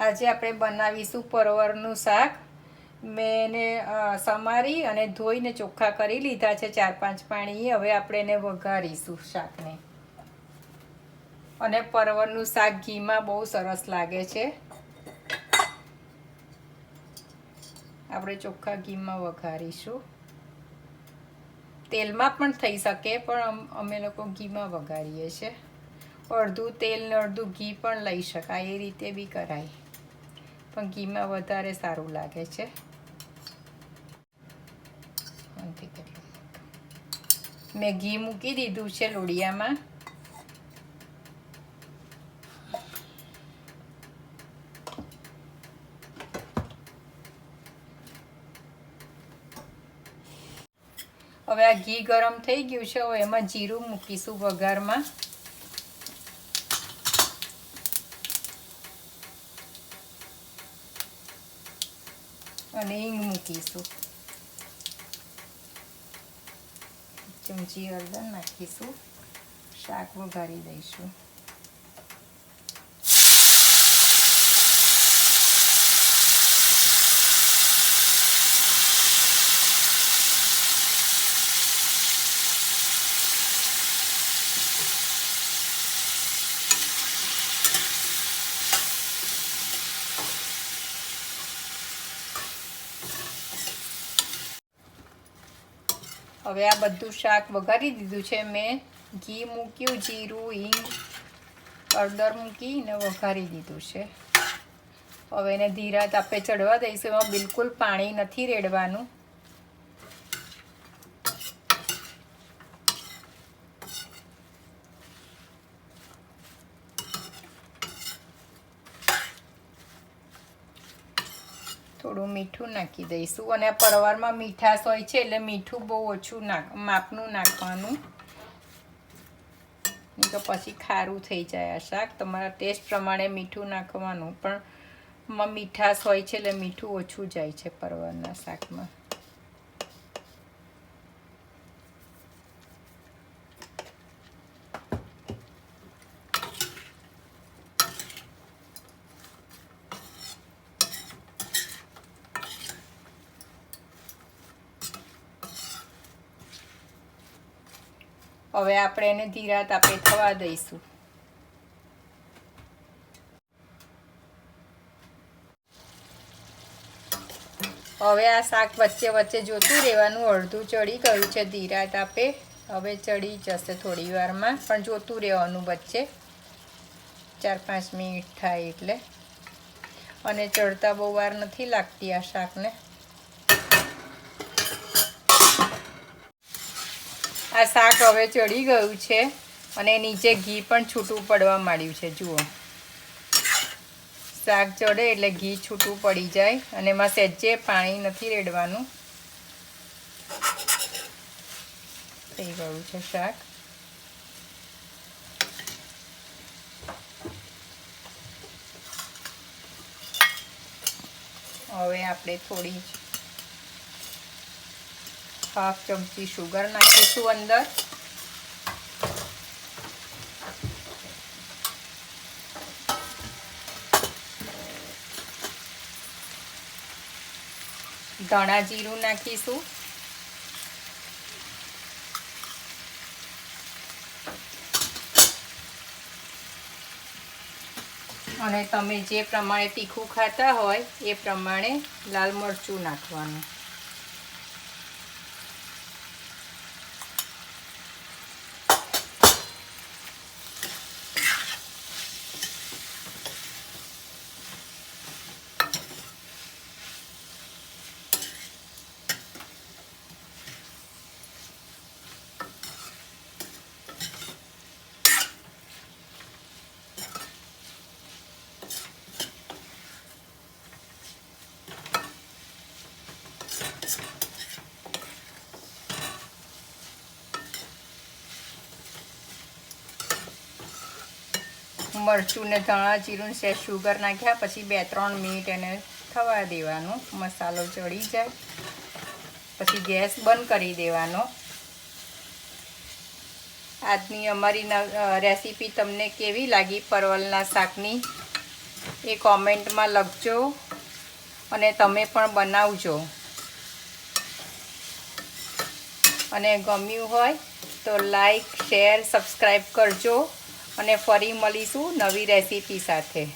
આજે આપણે બનાવીશું પરવરનું શાક. મેં એને સમારી અને ધોઈને ચોખ્ખા કરી લીધા છે ચાર પાંચ પાણી હવે આપણે એને વઘારીશું શાકને. અને પરવરનું શાક ઘીમાં બહુ સરસ લાગે છે. આપણે ચોખ્ખા ઘીમાં વઘારીશું. તેલમાં પણ થઈ શકે, પણ અમે લોકો ઘીમાં વઘારીએ છીએ. અડધું તેલ ને અડધું ઘી પણ લઈ શકાય, એ રીતે બી કરાય. પણ ઘીમાં વધારે સારું લાગે છે. મેં ઘી મૂકી દીધું છે લોડિયામાં. હવે આ ઘી ગરમ થઈ ગયું છે, હવે એમાં જીરું મૂકીશું વઘારમાં. અને હિંગ મૂકીશું. ચમચી હળદર નાખીશું. શાક વઘારી દઈશું. હવે આ બધું શાક વઘારી દીધું છે. મેં ઘી મૂક્યું, જીરું, હિંગ, હળદર મૂકીને વઘારી દીધું છે. હવે એને ધીરા તાપે ચડવા દઈશું. એમાં બિલકુલ પાણી નથી રેડવાનું. થોડું મીઠું નાખી દઈશું અને પરવારમાં મીઠાશ હોય છે એટલે મીઠું બહુ ઓછું નાખ, માપનું નાખવાનું. તો પછી ખારું થઈ જાય આ શાક. તમારા ટેસ્ટ પ્રમાણે મીઠું નાખવાનું. પણ મીઠાશ હોય છે એટલે મીઠું ઓછું જાય છે પરવારના શાકમાં. હવે આપણે એને ધીરા તાપે થવા દઈશું. હવે આ શાક વચ્ચે વચ્ચે જોતું રહેવાનું, અડધું ચડી ગયું છે ધીરા તાપે. હવે ચડી જશે થોડી વારમાં, પણ જોતું રહેવાનું વચ્ચે. ચાર પાંચ મિનિટ થાય એટલે. અને ચડતા બહુ વાર નથી લાગતી આ શાકને. આ શાક હવે ચડી ગયું છે અને નીચે ઘી પણ છૂટું પડવા માંડ્યું છે, જુઓ. શાક ચડે એટલે ઘી છૂટું પડી જાય અને એમાં સહેજે પાણી નથી રેડવાનું. થઈ ગયું છે શાક. હવે આપણે થોડી હાફ ચમચી શુગર નાખીશું અંદર ધાણા જીરું નાખીશું. અને તમે જે પ્રમાણે તીખું ખાતા હોય, એ પ્રમાણે લાલ મરચું નાખવાનું. મરચું ને ધાણા જીરું છે શુગર નાખ્યા, પછી બે ત્રણ મિનિટ એને થવા દેવાનું. મસાલો ચડી જાય. પછી ગેસ બંધ કરી દેવાનો. આજની અમારી રેસીપી તમને કેવી લાગી પરવલના શાકની એ કોમેન્ટમાં લખજો અને તમે પણ બનાવજો. અને ગમ્યું હોય તો લાઈક, શેર, સબસ્ક્રાઈબ કરજો. અને ફરી મળીશું નવી રેસીપી સાથે.